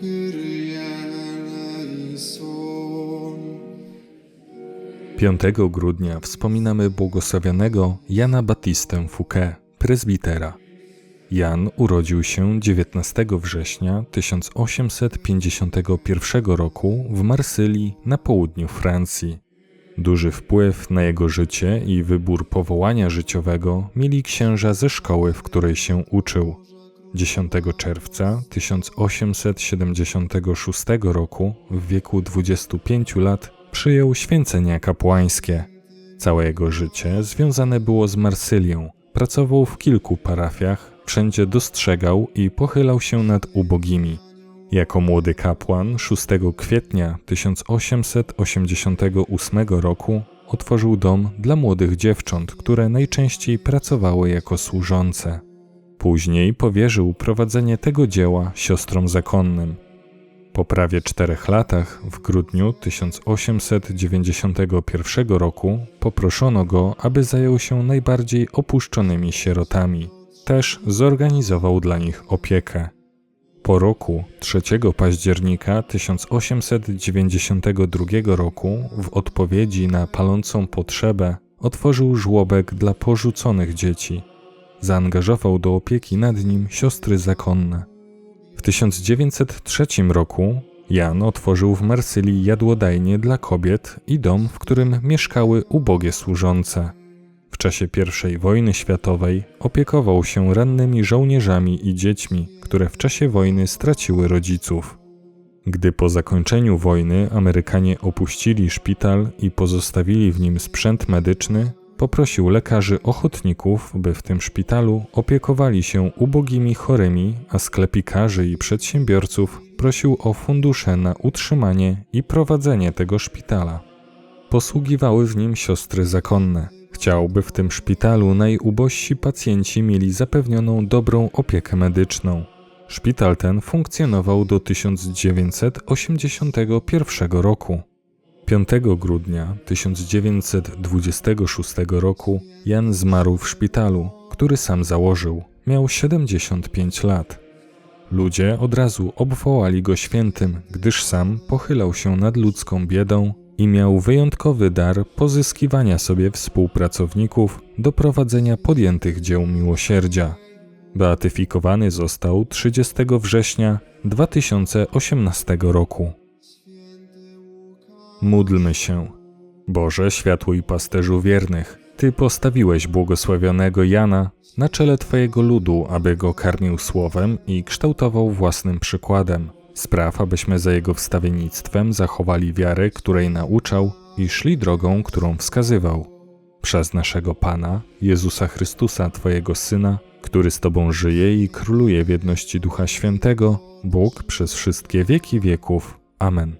Kyrie eleison. 5 grudnia wspominamy błogosławionego Jana Batistę Fouquet, prezbitera. Jan urodził się 19 września 1851 roku w Marsylii na południu Francji. Duży wpływ na jego życie i wybór powołania życiowego mieli księża ze szkoły, w której się uczył. 10 czerwca 1876 roku, w wieku 25 lat, przyjął święcenia kapłańskie. Całe jego życie związane było z Marsylią. Pracował w kilku parafiach, wszędzie dostrzegał i pochylał się nad ubogimi. Jako młody kapłan 6 kwietnia 1888 roku otworzył dom dla młodych dziewcząt, które najczęściej pracowały jako służące. Później powierzył prowadzenie tego dzieła siostrom zakonnym. Po prawie czterech latach, w grudniu 1891 roku, poproszono go, aby zajął się najbardziej opuszczonymi sierotami. Też zorganizował dla nich opiekę. Po roku, 3 października 1892 roku, w odpowiedzi na palącą potrzebę, otworzył żłobek dla porzuconych dzieci. Zaangażował do opieki nad nim siostry zakonne. W 1903 roku Jan otworzył w Marsylii jadłodajnię dla kobiet i dom, w którym mieszkały ubogie służące. W czasie I wojny światowej opiekował się rannymi żołnierzami i dziećmi, które w czasie wojny straciły rodziców. Gdy po zakończeniu wojny Amerykanie opuścili szpital i pozostawili w nim sprzęt medyczny, poprosił lekarzy ochotników, by w tym szpitalu opiekowali się ubogimi chorymi, a sklepikarzy i przedsiębiorców prosił o fundusze na utrzymanie i prowadzenie tego szpitala. Posługiwały w nim siostry zakonne. Chciał, by w tym szpitalu najubożsi pacjenci mieli zapewnioną dobrą opiekę medyczną. Szpital ten funkcjonował do 1981 roku. 5 grudnia 1926 roku Jan zmarł w szpitalu, który sam założył. Miał 75 lat. Ludzie od razu obwołali go świętym, gdyż sam pochylał się nad ludzką biedą i miał wyjątkowy dar pozyskiwania sobie współpracowników do prowadzenia podjętych dzieł miłosierdzia. Beatyfikowany został 30 września 2018 roku. Módlmy się. Boże, światło i pasterzu wiernych, Ty postawiłeś błogosławionego Jana na czele Twojego ludu, aby go karmił słowem i kształtował własnym przykładem. Spraw, abyśmy za jego wstawiennictwem zachowali wiarę, której nauczał i szli drogą, którą wskazywał. Przez naszego Pana, Jezusa Chrystusa, Twojego Syna, który z Tobą żyje i króluje w jedności Ducha Świętego, Bóg przez wszystkie wieki wieków. Amen.